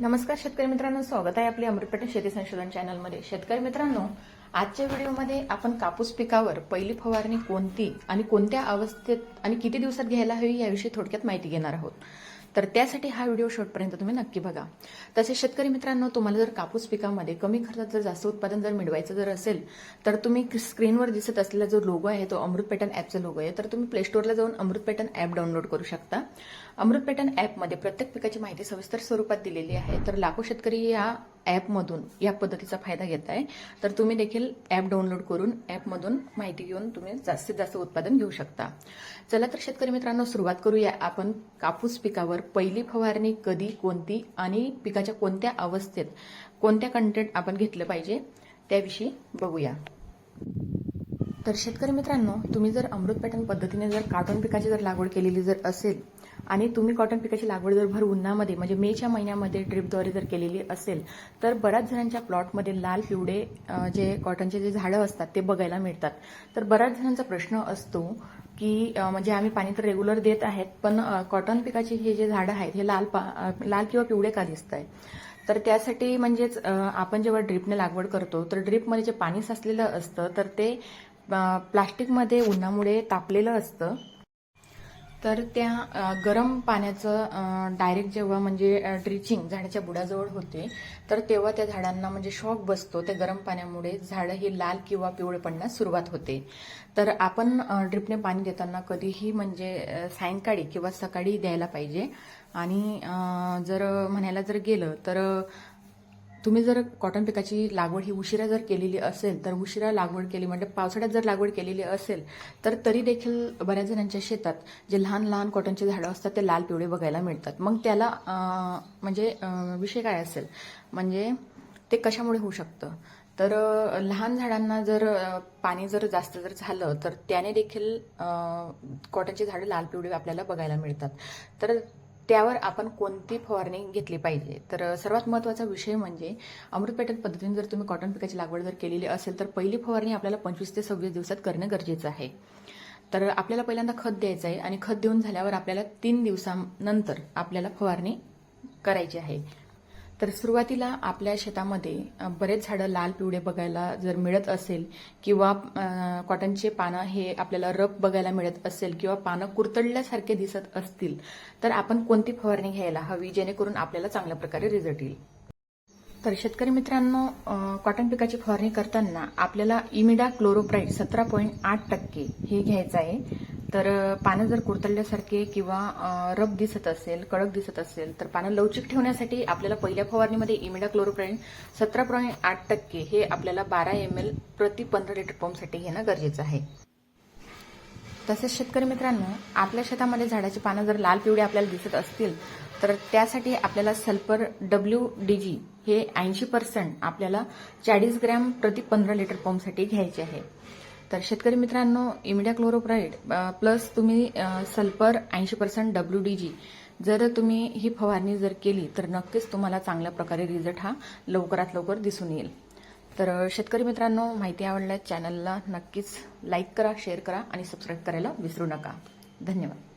नमस्कार शेतकरी मित्रांनो स्वागत आहे आपल्या अमृतपेठ शेती संशोधन चॅनलमध्ये. शेतकरी मित्रांनो आजच्या व्हिडिओमध्ये आपण कापूस पिकावर पहिली फवारणी कोणती आणि कोणत्या अवस्थेत आणि किती दिवसात घ्यायला हवी याविषयी थोडक्यात माहिती घेणार आहोत. तर त्यासाठी हा व्हिडिओ शेवटपर्यंत तुम्ही नक्की बघा. तसेच शेतकरी मित्रांनो तुम्हाला जर कापूस पिकामध्ये कमी खर्चात जर जास्त उत्पादन जर मिळवायचं जर असेल तर तुम्ही स्क्रीनवर दिसत असलेला जो लोगो आहे तो अमृत पॅटर्न ॲपचा लोगो आहे. तर तुम्ही प्ले स्टोअरला जाऊन अमृत पॅटर्न ॲप डाउनलोड करू शकता. अमृत पॅटर्न ॲपमध्ये प्रत्येक पिकाची माहिती सविस्तर स्वरूपात दिलेली आहे. तर लाखो शेतकरी या ॲपमधून या पद्धतीचा फायदा घेत आहे. तर तुम्ही देखील ॲप डाउनलोड करून ॲपमधून माहिती घेऊन तुम्ही जास्तीत जास्त उत्पादन घेऊ शकता. चला तर शेतकरी मित्रांनो सुरुवात करूया आपण कापूस पिकावर. पहिली फवारणी कधी कोणती आणि पिकाच्या कोणत्या अवस्थेत कोणत्या कंटेंट आपण घेतलं पाहिजे त्याविषयी बघूया. तर शेतकरी मित्रांनो तुम्ही जर अमृत पॅटर्न पद्धतीने जर कॉटन पिकाची जर लागवड केलेली जर असेल आणि तुम्ही कॉटन पिकाची लागवड जर भर उन्हामध्ये म्हणजे मेच्या महिन्यामध्ये ड्रिपद्वारे जर केलेली असेल तर बऱ्याच जणांच्या प्लॉटमध्ये लाल पिवळे जे कॉटनचे जे झाडं असतात ते बघायला मिळतात. तर बऱ्याच जणांचा प्रश्न असतो की म्हणजे आम्ही पाणी तर रेग्युलर देत आहेत पण कॉटन पिकाची हे जे झाडं आहेत हे लाल पा लाल किंवा पिवळे का दिसत आहे तर त्यासाठी म्हणजेच आपण जेव्हा ड्रिपने लागवड करतो तर ड्रिपमध्ये जे पाणी साचलेलं असतं तर ते प्लास्टिकमध्ये उन्हामुळे तापलेलं असतं. तर त्या गरम पाण्याचं डायरेक्ट जेव्हा म्हणजे ड्रिचिंग झाडाच्या बुडाजवळ होते तर तेव्हा त्या झाडांना म्हणजे शॉक बसतो. त्या गरम पाण्यामुळे झाडं ही लाल किंवा पिवळे पडण्यास सुरुवात होते. तर आपण ड्रिपने पाणी देताना कधीही म्हणजे सायंकाळी किंवा सकाळी द्यायला पाहिजे. आणि जर म्हणायला जर गेलं तर तुम्ही जर कॉटन पिकाची लागवड ही उशिरा जर केलेली असेल तर उशिरा लागवड केली म्हणजे पावसाळ्यात जर लागवड केलेली असेल तर तरी देखील बऱ्याच जणांच्या शेतात जे लहान लहान कॉटनचे झाडं असतात ते लाल पिवळे बघायला मिळतात. मग त्याला म्हणजे विषय काय असेल? म्हणजे ते कशामुळे होऊ शकतं? तर लहान झाडांना जर पाणी जर जास्त जर झालं तर त्याने देखील कॉटनची झाडं लाल पिवळी आपल्याला बघायला मिळतात. तर त्यावर आपण कोणती फवारणी घेतली पाहिजे? तर सर्वात महत्त्वाचा विषय म्हणजे अमृत पॅटर्न पद्धतीने जर तुम्ही कॉटन पिकाची लागवड जर केलेली असेल तर पहिली फवारणी आपल्याला पंचवीस ते सव्वीस दिवसात करणं गरजेचं आहे. तर आपल्याला पहिल्यांदा खत द्यायचं आहे आणि खत देऊन झाल्यावर आपल्याला तीन दिवसानंतर आपल्याला फवारणी करायची आहे. तर सुरुवातीला आपल्या शेतामध्ये बरेच झाडं लाल पिवळे बघायला जर मिळत असेल किंवा कॉटनचे पानं हे आपल्याला रफ बघायला मिळत असेल किंवा पानं कुरतडल्यासारखे दिसत असतील तर आपण कोणती फवारणी घ्यायला हवी जेणेकरून आपल्याला चांगल्या प्रकारे रिझल्ट येईल? तर शेतकरी मित्रांनो कॉटन पिकाची फवारणी करताना आपल्याला इमिडा क्लोरोप्राईड सतरा पॉईंट आठ टक्के हे घ्यायचं आहे. तर पानं जर कुरतडल्यासारखे किंवा रब दिसत असेल कडक दिसत असेल तर पानं लवचिक ठेवण्यासाठी आपल्याला पहिल्या फवारणीमध्ये इमिडा क्लोरोप्राईन सतरा पॉईंट आठ टक्के हे आपल्याला बारा एम एल प्रति पंधरा लिटर पंपसाठी घेणं गरजेचं आहे. तसेच शेतकरी मित्रांनो आपल्या शेतामध्ये झाडाची पानं जर लाल पिवळी आपल्याला दिसत असतील तर त्यासाठी आपल्याला सल्फर डब्ल्यू डी जी हे ऐंशी पर्सेंट आपल्याला चाळीस ग्रॅम प्रति पंधरा लिटर पंपसाठी घ्यायचे आहे. तर शेतकरी मित्रांनो इमिडिया क्लोरोप्राईड प्लस तुम्ही सल्फर ऐंशी पर्सेंट डब्ल्यू डी जी जर तुम्ही ही फवारणी जर केली तर नक्कीच तुम्हाला चांगल्या प्रकारे रिझल्ट हा लवकरात लवकर दिसून येईल. तर शेतकरी मित्रांनो माहिती आवडल्यास चॅनलला नक्कीच लाईक करा शेअर करा आणि सबस्क्राईब करायला विसरू नका. धन्यवाद.